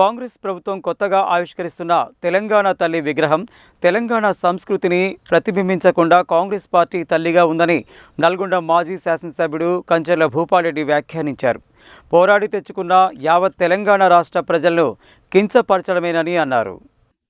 కాంగ్రెస్ ప్రభుత్వం కొత్తగా ఆవిష్కరిస్తున్న తెలంగాణ తల్లి విగ్రహం తెలంగాణ సంస్కృతిని ప్రతిబింబించకుండా కాంగ్రెస్ పార్టీ తల్లిగా ఉందని నల్గొండ మాజీ శాసనసభ్యుడు కంచెల భూపాలరెడ్డి వ్యాఖ్యానించారు. పోరాడి తెచ్చుకున్న యావత్ తెలంగాణ రాష్ట్ర ప్రజలను కించపరచడమేనని అన్నారు.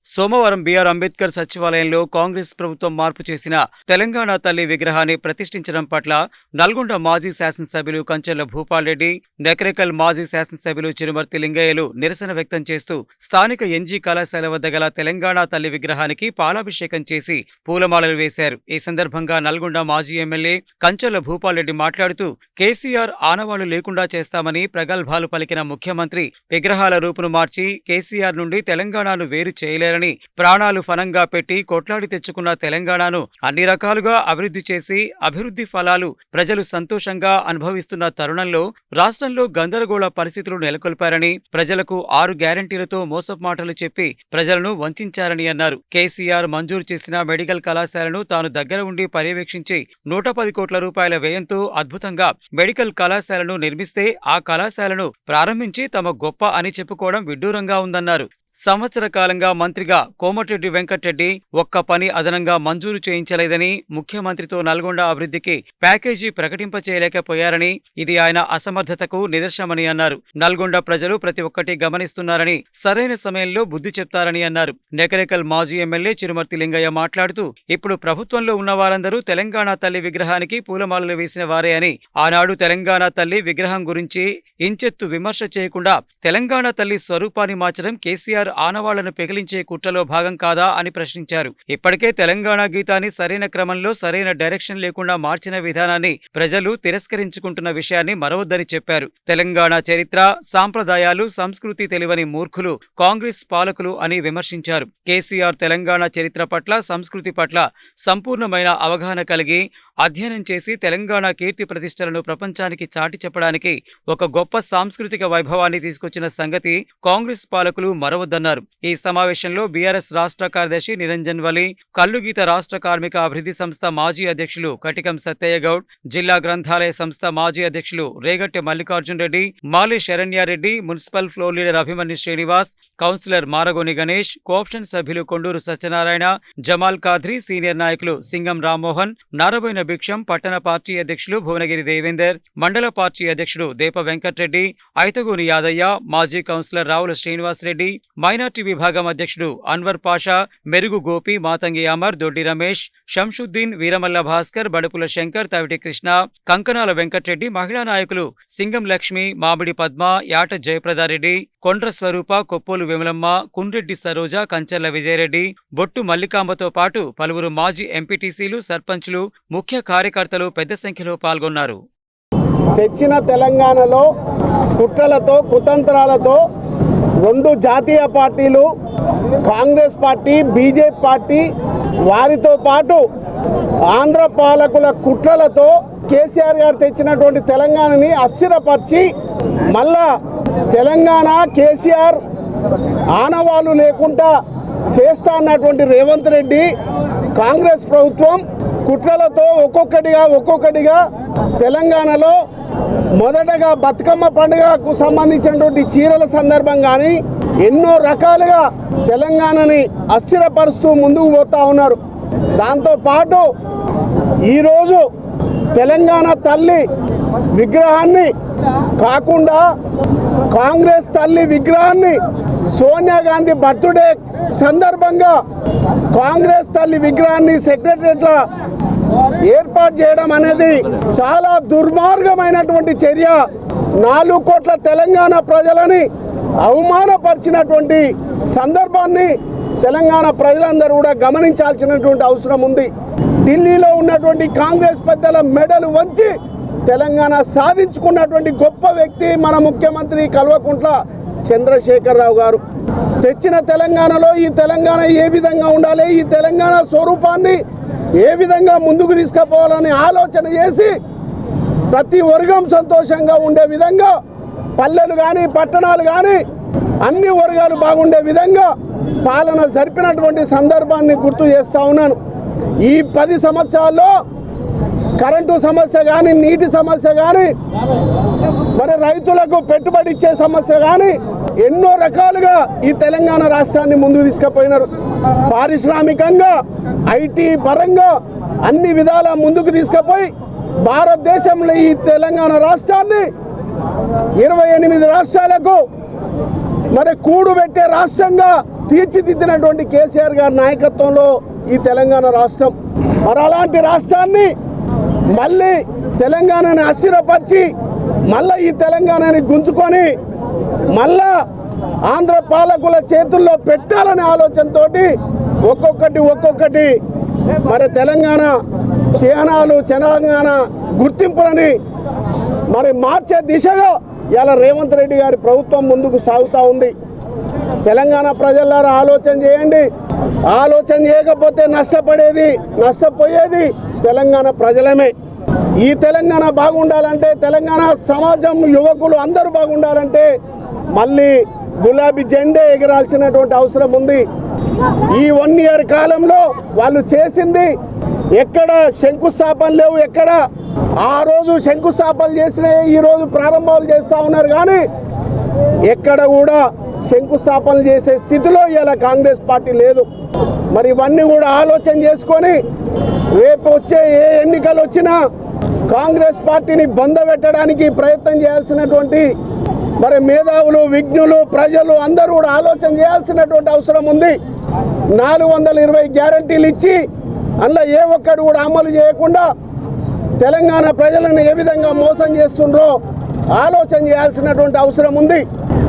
సోమవారం బీఆర్ అంబేద్కర్ సచివాలయంలో కాంగ్రెస్ ప్రభుత్వం మార్పు చేసిన తెలంగాణ తల్లి విగ్రహాన్ని ప్రతిష్ఠించడం పట్ల నల్గొండ మాజీ శాసనసభ్యులు కంచెల భూపాల్ రెడ్డి నెకరేకల్ మాజీ శాసనసభ్యులు చిరుమర్తి లింగయ్యలు నిరసన వ్యక్తం చేస్తూ స్థానిక ఎన్జీ కళాశాల వద్ద గల తెలంగాణ తల్లి విగ్రహానికి పాలాభిషేకం చేసి పూలమాలలు వేశారు. ఈ సందర్భంగా నల్గొండ మాజీ ఎమ్మెల్యే కంచెల భూపాల్ రెడ్డి మాట్లాడుతూ కేసీఆర్ ఆనవాళ్ళు లేకుండా చేస్తామని ప్రగల్భాలు పలికిన ముఖ్యమంత్రి విగ్రహాల రూపును మార్చి కేసీఆర్ నుండి తెలంగాణను వేరు చేయలేరు చేయలేరని ప్రాణాలు ఫలంగా పెట్టి కొట్లాడి తెచ్చుకున్న తెలంగాణను అన్ని రకాలుగా అభివృద్ధి చేసి అభివృద్ధి ఫలాలు ప్రజలు సంతోషంగా అనుభవిస్తున్న తరుణంలో రాష్ట్రంలో గందరగోళ పరిస్థితులు నెలకొల్పారని ప్రజలకు ఆరు గ్యారంటీలతో మోసపు మాటలు చెప్పి ప్రజలను వంచారని అన్నారు. కేసీఆర్ మంజూరు చేసిన మెడికల్ కళాశాలను తాను దగ్గర ఉండి పర్యవేక్షించి నూట పది కోట్ల రూపాయల వ్యయంతో అద్భుతంగా మెడికల్ కళాశాలను నిర్మిస్తే ఆ కళాశాలను ప్రారంభించి తమ గొప్ప అని చెప్పుకోవడం విడ్డూరంగా ఉందన్నారు. సంవత్సర కాలంగా మంత్రిగా కోమటిరెడ్డి వెంకటరెడ్డి ఒక్క పని అదనంగా మంజూరు చేయించలేదని ముఖ్యమంత్రితో నల్గొండ అభివృద్ధికి ప్యాకేజీ ప్రకటింపచేయలేకపోయారని ఇది ఆయన అసమర్థతకు నిదర్శనమని అన్నారు. నల్గొండ ప్రజలు ప్రతి ఒక్కటి గమనిస్తున్నారని సరైన సమయంలో బుద్ధి చెప్తారని అన్నారు. నెకరేకల్ మాజీ ఎమ్మెల్యే చిరుమర్తి లింగయ్య మాట్లాడుతూ ఇప్పుడు ప్రభుత్వంలో ఉన్న వారందరూ తెలంగాణ తల్లి విగ్రహానికి పూలమాలలు వేసిన వారే అని ఆనాడు తెలంగాణ తల్లి విగ్రహం గురించి ఇంచెత్తు విమర్శ చేయకుండా తెలంగాణ తల్లి స్వరూపాన్ని మార్చడం కేసీఆర్ ఆనవాళ్ళను పెకిలించే కుట్రలో భాగం కాదా అని ప్రశ్నించారు. ఇప్పటికే తెలంగాణ గీతాన్ని సరైన క్రమంలో సరైన డైరెక్షన్ లేకుండా మార్చిన విధానాన్ని ప్రజలు తిరస్కరించుకుంటున్న విషయాన్ని మరవద్దని చెప్పారు. తెలంగాణ చరిత్ర సాంప్రదాయాలు సంస్కృతి తెలివని మూర్ఖులు కాంగ్రెస్ పాలకులు అని విమర్శించారు. కేసీఆర్ తెలంగాణ చరిత్ర పట్ల సంస్కృతి పట్ల సంపూర్ణమైన అవగాహన కలిగి అధ్యయనం చేసి తెలంగాణ కీర్తి ప్రతిష్టలను ప్రపంచానికి చాటి చెప్పడానికి ఒక గొప్ప సాంస్కృతిక వైభవాన్ని తీసుకొచ్చిన సంగతి కాంగ్రెస్ పాలకులు మరవద్దన్నారు. ఈ సమావేశంలో బీఆర్ఎస్ రాష్ట్ర కార్యదర్శి నిరంజన్ వలి కల్లుగీత రాష్ట్ర కార్మిక అభివృద్ధి సంస్థ మాజీ అధ్యక్షులు కటికం సత్తయ్య గౌడ్ జిల్లా గ్రంథాలయ సంస్థ మాజీ అధ్యక్షులు Regatte Mallikarjun Reddy Mali Saranya Reddy municipal floor leader Abhimanyu Srinivas councillor Maragoni Ganesh co option సభ్యులు కొండూరు సత్యనారాయణ జమాల్ కాద్రి సీనియర్ నాయకులు సింగం రామ్మోహన్ నారబోయిన భిక్షం పట్టణ పార్టీ అధ్యక్షులు భువనగిరి దేవేందర్ మండల పార్టీ అధ్యక్షుడు దేప వెంకట్రెడ్డి ఐతగూని యాదయ్య మాజీ కౌన్సిలర్ రావుల శ్రీనివాసరెడ్డి మైనార్టీ విభాగం అధ్యక్షుడు అన్వర్ పాషా మెరుగు గోపి మాతంగి అమర్ దొడ్డి రమేష్ షంషుద్దీన్ వీరమల్ల భాస్కర్ బడుపుల శంకర్ తవిటి కృష్ణ కంకనాల వెంకట్రెడ్డి మహిళా నాయకులు సింగం లక్ష్మి మామిడి పద్మ యాట జయప్రదారెడ్డి కొండ్ర స్వరూప కొప్పోలు విమలమ్మ కుండ్రెడ్డి సరోజ కంచర్ల విజయరెడ్డి బొట్టు మల్లికాంబతో పాటు పలువురు మాజీ ఎంపీటీసీలు సర్పంచ్లు ముఖ్య కార్యకర్తలు పెద్ద సంఖ్యలో పాల్గొన్నారు. తెచ్చిన తెలంగాణలో కుట్రలతో కుతంత్రాలతో రెండు జాతీయ పార్టీలు కాంగ్రెస్ పార్టీ బీజేపీ పార్టీ వారితో పాటు ఆంధ్ర పాలకుల కుట్రలతో కేసీఆర్ గారు తెచ్చినటువంటి తెలంగాణని అస్థిరపరిచి మళ్ళా తెలంగాణ కేసీఆర్ ఆనవాళ్ళు లేకుండా చేస్తా అన్నటువంటి రేవంత్ రెడ్డి కాంగ్రెస్ ప్రభుత్వం కుట్రలతో ఒక్కొక్కటిగా ఒక్కొక్కటిగా తెలంగాణలో మొదటగా బతుకమ్మ పండుగకు సంబంధించినటువంటి చీరల సందర్భం కానీ ఎన్నో రకాలుగా తెలంగాణని అస్థిరపరుస్తూ ముందుకు పోతా ఉన్నారు. దాంతోపాటు ఈరోజు తెలంగాణ తల్లి విగ్రహాన్ని కాకుండా కాంగ్రెస్ తల్లి విగ్రహాన్ని సోనియా గాంధీ బర్త్డే సందర్భంగా కాంగ్రెస్ తల్లి విగ్రహాన్ని సెక్రటరియట్ల ఏర్పాటు చేయడం అనేది చాలా దుర్మార్గమైనటువంటి చర్య. నాలుగు కోట్ల తెలంగాణ ప్రజలని అవమానపరిచినటువంటి సందర్భాన్ని తెలంగాణ ప్రజలందరూ కూడా గమనించాల్సినటువంటి అవసరం ఉంది. ఢిల్లీలో ఉన్నటువంటి కాంగ్రెస్ పెద్దల మెడలు వంచి తెలంగాణ సాధించుకున్నటువంటి గొప్ప వ్యక్తి మన ముఖ్యమంత్రి కల్వకుంట్ల చంద్రశేఖరరావు గారు. తెచ్చిన తెలంగాణలో ఈ తెలంగాణ ఏ విధంగా ఉండాలి? ఈ తెలంగాణ స్వరూపాన్ని ఏ విధంగా ముందుకు తీసుకుపోవాలని ఆలోచన చేసి ప్రతి వర్గం సంతోషంగా ఉండే విధంగా పల్లెలు కానీ పట్టణాలు కానీ అన్ని వర్గాలు బాగుండే విధంగా పాలన జరిపినటువంటి సందర్భాన్ని గుర్తు చేస్తా ఉన్నాను. ఈ పది సంవత్సరాల్లో కరెంటు సమస్య కానీ నీటి సమస్య కానీ మరి రైతులకు పెట్టుబడి ఇచ్చే సమస్య కానీ ఎన్నో రకాలుగా ఈ తెలంగాణ రాష్ట్రాన్ని ముందుకు తీసుకుపోయినారు. పారిశ్రామికంగా ఐటీ పరంగా అన్ని విధాల ముందుకు తీసుకుపోయి భారతదేశంలో ఈ తెలంగాణ రాష్ట్రాన్ని ఇరవై ఎనిమిది రాష్ట్రాలకు మరి కూడు పెట్టే రాష్ట్రంగా తీర్చిదిద్దినటువంటి కేసీఆర్ గారి నాయకత్వంలో ఈ తెలంగాణ రాష్ట్రం. మరి అలాంటి రాష్ట్రాన్ని మళ్ళీ తెలంగాణని అస్థిరపరిచి మళ్ళీ ఈ తెలంగాణని గుంజుకొని మళ్ళా ఆంధ్ర పాలకుల చేతుల్లో పెట్టాలనే ఆలోచనతోటి ఒక్కొక్కటి ఒక్కొక్కటి మరి తెలంగాణ చిహ్నాలు తెలంగాణ గుర్తింపులని మరి మార్చే దిశగా ఇలా రేవంత్ రెడ్డి గారి ప్రభుత్వం ముందుకు సాగుతూ ఉంది. తెలంగాణ ప్రజలారా ఆలోచన చేయండి. ఆలోచన చేయకపోతే నష్టపడేది నష్టపోయేది తెలంగాణ ప్రజలమే. ఈ తెలంగాణ బాగుండాలంటే తెలంగాణ సమాజం యువకులు అందరూ బాగుండాలంటే మళ్ళీ గులాబీ జెండే ఎగరాల్సినటువంటి అవసరం ఉంది. ఈ వన్ ఇయర్ కాలంలో వాళ్ళు చేసింది ఎక్కడ శంకుస్థాపన లేవు ఎక్కడ ఆ రోజు శంకుస్థాపన చేసిన ఈరోజు ప్రారంభాలు చేస్తూ ఉన్నారు. కానీ ఎక్కడ కూడా శంకుస్థాపన చేసే స్థితిలో ఇలా కాంగ్రెస్ పార్టీ లేదు. మరి ఇవన్నీ కూడా ఆలోచన చేసుకొని రేపు వచ్చే ఏ ఎన్నికలు వచ్చినా కాంగ్రెస్ పార్టీని బంద పెట్టడానికి ప్రయత్నం చేయాల్సినటువంటి మరి మేధావులు విజ్ఞులు ప్రజలు అందరూ కూడా ఆలోచన చేయాల్సినటువంటి అవసరం ఉంది. నాలుగు వందల ఇరవై గ్యారంటీలు ఇచ్చి అందులో ఏ ఒక్కడు కూడా అమలు చేయకుండా తెలంగాణ ప్రజలను ఏ విధంగా మోసం చేస్తుండ్రో ఆలోచన చేయాల్సినటువంటి అవసరం ఉంది.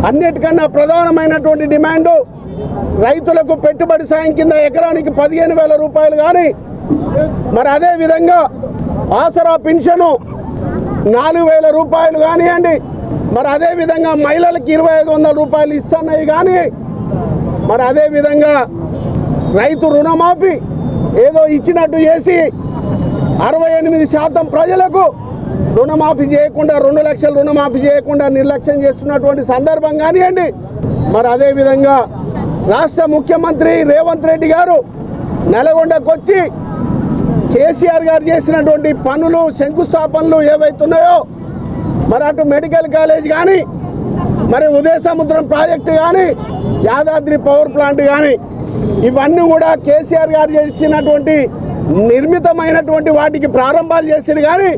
అన్నిటికన్నా ప్రధానమైనటువంటి డిమాండు రైతులకు పెట్టుబడి సాయం కింద ఎకరానికి పదిహేను వేల రూపాయలు కానీ మరి అదే విధంగా ఆసరా పెన్షను నాలుగు వేల రూపాయలు కానివ్వండి మరి అదే విధంగా మహిళలకు ఇరవై ఐదు వందల రూపాయలు ఇస్తున్నాయి కానీ మరి అదే విధంగా రైతు రుణమాఫీ ఏదో ఇచ్చినట్టు చేసి అరవై ఎనిమిది శాతం ప్రజలకు రుణమాఫీ చేయకుండా రెండు లక్షలు రుణమాఫీ చేయకుండా నిర్లక్ష్యం చేస్తున్నటువంటి సందర్భం కానివ్వండి. మరి అదే విధంగా రాష్ట్ర ముఖ్యమంత్రి రేవంత్ రెడ్డి గారు నల్గొండకు వచ్చి కేసీఆర్ గారు చేసినటువంటి పనులు శంకుస్థాపనలు ఏవైతున్నాయో మరి అటు మెడికల్ కాలేజ్ కానీ మరి ఉదయ సముద్రం ప్రాజెక్టు కానీ యాదాద్రి పవర్ ప్లాంట్ కానీ ఇవన్నీ కూడా కేసీఆర్ గారు చేసినటువంటి నిర్మితమైనటువంటి వాటికి ప్రారంభాలు చేసింది కానీ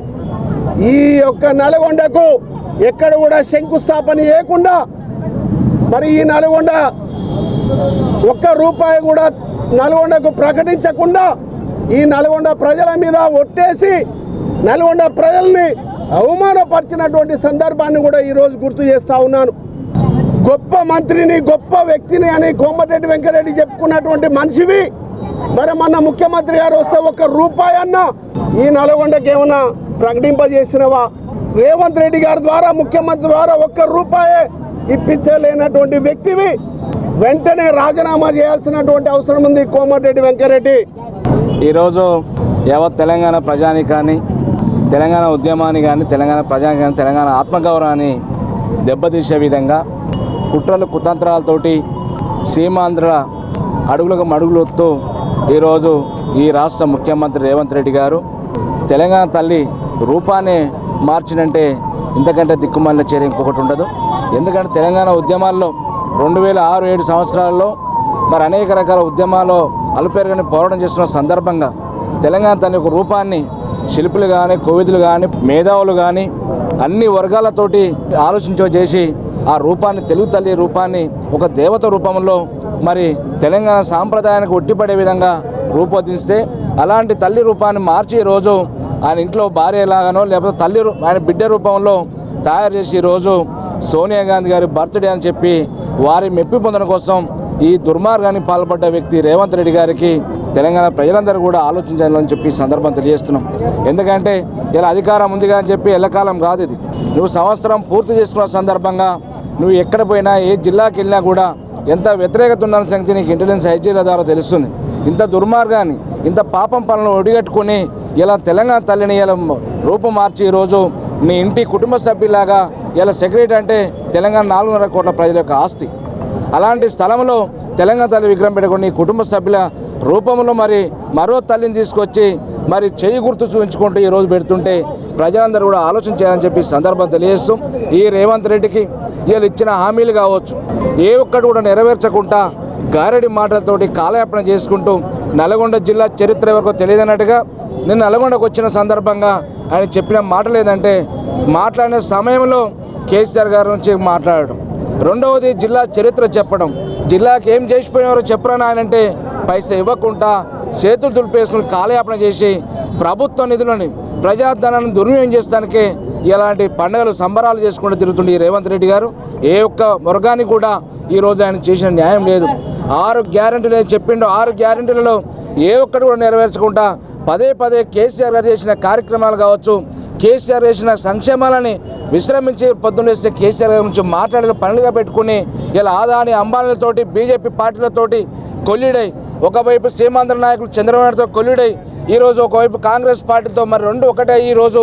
ఈ యొక్క నల్గొండకు ఎక్కడ కూడా శంకుస్థాపన చేయకుండా మరి ఈ నల్గొండ ఒక్క రూపాయి కూడా నల్గొండకు ప్రకటించకుండా ఈ నల్గొండ ప్రజల మీద ఒట్టేసి నల్గొండ ప్రజల్ని అవమానపరిచినటువంటి సందర్భాన్ని కూడా ఈరోజు గుర్తు చేస్తూ ఉన్నాను. గొప్ప మంత్రిని గొప్ప వ్యక్తిని అని కోమటిరెడ్డి వెంకరెడ్డి చెప్పుకున్నటువంటి మనిషివి. మరి మన ముఖ్యమంత్రి గారు వస్తే ఒక్క రూపాయి అన్న ఈ నల్గొండకి ఏమన్నా ప్రకటింపజేసినవా? రేవంత్ రెడ్డి గారి ద్వారా ముఖ్యమంత్రి ద్వారా ఒక్క రూపాయే ఇప్పించలేనటువంటి వ్యక్తివి వెంటనే రాజీనామా చేయాల్సినటువంటి అవసరం ఉంది కోమటిరెడ్డి వెంకరెడ్డి. ఈరోజు యావత్ తెలంగాణ ప్రజానికాన్ని తెలంగాణ ఉద్యమాన్ని కానీ తెలంగాణ ప్రజానికి కానీ తెలంగాణ ఆత్మగౌరవాన్ని దెబ్బతీసే విధంగా కుట్రలు కుతంత్రాలతోటి సీమాంధ్ర అడుగులకు మడుగులొత్తు ఈరోజు ఈ రాష్ట్ర ముఖ్యమంత్రి రేవంత్ రెడ్డి గారు తెలంగాణ తల్లి రూపాన్ని మార్చినంటే ఇంతకంటే దిక్కుమాలిన చర్య ఇంకొకటి ఉండదు. ఎందుకంటే తెలంగాణ ఉద్యమాల్లో రెండు వేల ఆరు ఏడు సంవత్సరాల్లో మరి అనేక రకాల ఉద్యమాల్లో అలుపెరగని పోరాటం చేస్తున్న సందర్భంగా తెలంగాణ తన యొక్క రూపాన్ని శిల్పులు కానీ కోవిదులు కానీ మేధావులు కానీ అన్ని వర్గాలతోటి ఆలోచించ చేసి ఆ రూపాన్ని తెలుగు తల్లి రూపాన్ని ఒక దేవత రూపంలో మరి తెలంగాణ సాంప్రదాయానికి ఒట్టిపడే విధంగా రూపొందిస్తే అలాంటి తల్లి రూపాన్ని మార్చి ఈరోజు ఆయన ఇంట్లో భార్య ఎలాగానో లేకపోతే తల్లి ఆయన బిడ్డ రూపంలో తయారు చేసి ఈరోజు సోనియా గాంధీ గారి బర్త్డే అని చెప్పి వారి మెప్పి పొందడం కోసం ఈ దుర్మార్గానికి పాల్పడ్డ వ్యక్తి రేవంత్ రెడ్డి గారికి తెలంగాణ ప్రజలందరూ కూడా ఆలోచించాలని చెప్పి సందర్భం తెలియజేస్తున్నాం. ఎందుకంటే ఇలా అధికారం ఉందిగా అని చెప్పి ఎల్లకాలం కాదు ఇది. నువ్వు సంవత్సరం పూర్తి చేసుకున్న సందర్భంగా నువ్వు ఎక్కడ పోయినా ఏ జిల్లాకి వెళ్ళినా కూడా ఎంత వ్యతిరేకత ఉన్న సంగతి నీకు ఇంటెలిజెన్స్ ఐజీల ద్వారా తెలుస్తుంది. ఇంత దుర్మార్గాన్ని ఇంత పాపం పనులను ఒడిగట్టుకుని ఇలా తెలంగాణ తల్లిని ఇలా రూపం మార్చి ఈరోజు నీ ఇంటి కుటుంబ సభ్యులాగా ఇలా సెక్రటరీ అంటే తెలంగాణ నాలుగున్నర కోట్ల ప్రజల యొక్క ఆస్తి. అలాంటి స్థలంలో తెలంగాణ తల్లి విగ్రహం పెట్టుకుని కుటుంబ సభ్యుల రూపంలో మరి మరో తల్లిని తీసుకొచ్చి మరి చేయి గుర్తు చూపించుకుంటూ ఈరోజు పెడుతుంటే ప్రజలందరూ కూడా ఆలోచన చేయాలని చెప్పి సందర్భం తెలియజేస్తూ ఈ రేవంత్ రెడ్డికి వీళ్ళు ఇచ్చిన హామీలు కావచ్చు. ఏ ఒక్కటి కూడా నెరవేర్చకుండా గారడి మాటలతోటి కాలయాపన చేసుకుంటూ నల్గొండ జిల్లా చరిత్ర వరకు తెలియదన్నట్టుగా నేను నల్గొండకు వచ్చిన సందర్భంగా ఆయన చెప్పిన మాట లేదంటే మాట్లాడిన సమయంలో కేసీఆర్ గారి నుంచి మాట్లాడడం. రెండవది జిల్లా చరిత్ర చెప్పడం. జిల్లాకి ఏం చేసిపోయినారో చెప్పరని ఆయన అంటే పైసా ఇవ్వకుండా చేతులు దులిపేసుకుని కాలయాపన చేసి ప్రభుత్వ నిధులని ప్రజాధనాన్ని దుర్వినియోగం చేస్తానికే ఇలాంటి పండుగలు సంబరాలు చేసుకుంటూ తిరుగుతుండే ఈ రేవంత్ రెడ్డి గారు. ఏ ఒక్క వర్గానికి కూడా ఈరోజు ఆయన చేసిన న్యాయం లేదు. ఆరు గ్యారెంటీలు ఏం చెప్పిండో ఆరు గ్యారెంటీలలో ఏ ఒక్కటి కూడా నెరవేర్చకుండా పదే పదే కేసీఆర్ గారు చేసిన కార్యక్రమాలు కావచ్చు కేసీఆర్ చేసిన సంక్షేమాలని విశ్రమించి పొద్దున్నేస్తే కేసీఆర్ గారి గురించి మాట్లాడే పనులుగా పెట్టుకుని ఇలా ఆదాని అంబానీలతోటి బీజేపీ పార్టీలతోటి కొల్లిడై ఒకవైపు సీమాంధ్ర నాయకులు చంద్రబాబు నాయుడుతో కొల్లిడై ఈరోజు ఒకవైపు కాంగ్రెస్ పార్టీతో మరి రెండు ఒకటే ఈరోజు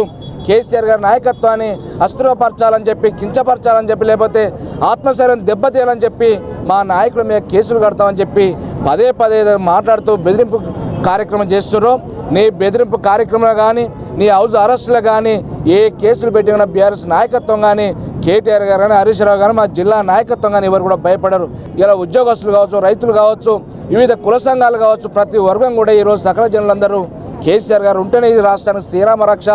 కేసీఆర్ గారి నాయకత్వాన్ని అస్త్రపరచాలని చెప్పి కించపరచాలని చెప్పి లేకపోతే ఆత్మశైర్యం దెబ్బతీయాలని చెప్పి మా నాయకుల మీద కేసులు కడతామని చెప్పి పదే పదే మాట్లాడుతూ బెదిరింపు కార్యక్రమం చేస్తున్నారు నీ బెదిరింపు కార్యక్రమంలో కానీ నీ హౌస్ అరెస్టులు కానీ ఏ కేసులు పెట్టిన బీఆర్ఎస్ నాయకత్వం కానీ కేటీఆర్ గారు కానీ హరీష్ రావు కానీ మా జిల్లా నాయకత్వం కానీ ఎవరు కూడా భయపడరు. ఇలా ఉద్యోగస్తులు కావచ్చు రైతులు కావచ్చు వివిధ కుల సంఘాలు కావచ్చు ప్రతి వర్గం కూడా ఈరోజు సకల జనులందరూ కేసీఆర్ గారు ఉంటేనే ఈ రాష్ట్రానికి శ్రీరామ రక్ష.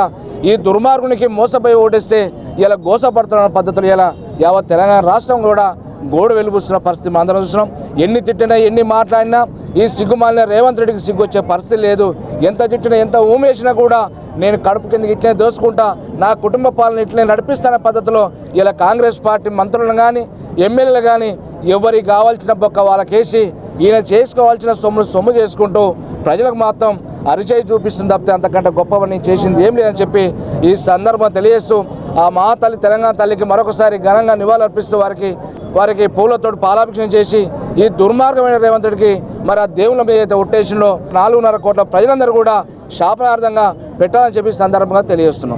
ఈ దుర్మార్గునికి మోసపోయి ఓటేస్తే ఇలా గోసపడుతున్న పద్ధతులు ఇలా యావత్ తెలంగాణ రాష్ట్రం కూడా గోడు వెలుపుస్తున్న పరిస్థితి మనం అందరం చూసినాం ఎన్ని తిట్టినా ఎన్ని మాట్లాడినా ఈ సిగ్గుమాలిన రేవంత్ రెడ్డికి సిగ్గు వచ్చే పరిస్థితి లేదు. ఎంత తిట్టినా ఎంత ఊమేసినా కూడా నేను కడుపు కిందకి ఇట్లే దోసుకుంటా నా కుటుంబ పాలన ఇట్లే నడిపిస్తాన పద్ధతిలో ఇలా కాంగ్రెస్ పార్టీ మంత్రులను కానీ ఎమ్మెల్యేలు కానీ ఎవరికి కావాల్సిన బొక్క వాళ్ళకేసి ఈయన చేసుకోవాల్సిన సొమ్ములు సొమ్ము చేసుకుంటూ ప్రజలకు మాత్రం అరిచేయి చూపిస్తుంది తప్పితే అంతకంటే గొప్పవని చేసింది ఏం లేదని చెప్పి ఈ సందర్భం తెలియజేస్తూ ఆ మా తల్లి తెలంగాణ తల్లికి మరొకసారి ఘనంగా నివాళులర్పిస్తూ వారికి వారికి పూలతో పాలాభిషేకం చేసి ఈ దుర్మార్గమైన రేవంతుడికి మరి ఆ దేవుళ్ళ మీద అయితే ఒట్టేషన్లో నాలుగున్నర కోట్ల ప్రజలందరూ కూడా శాపనార్థంగా పెట్టాలని చెప్పి సందర్భంగా తెలియజేస్తున్నాం.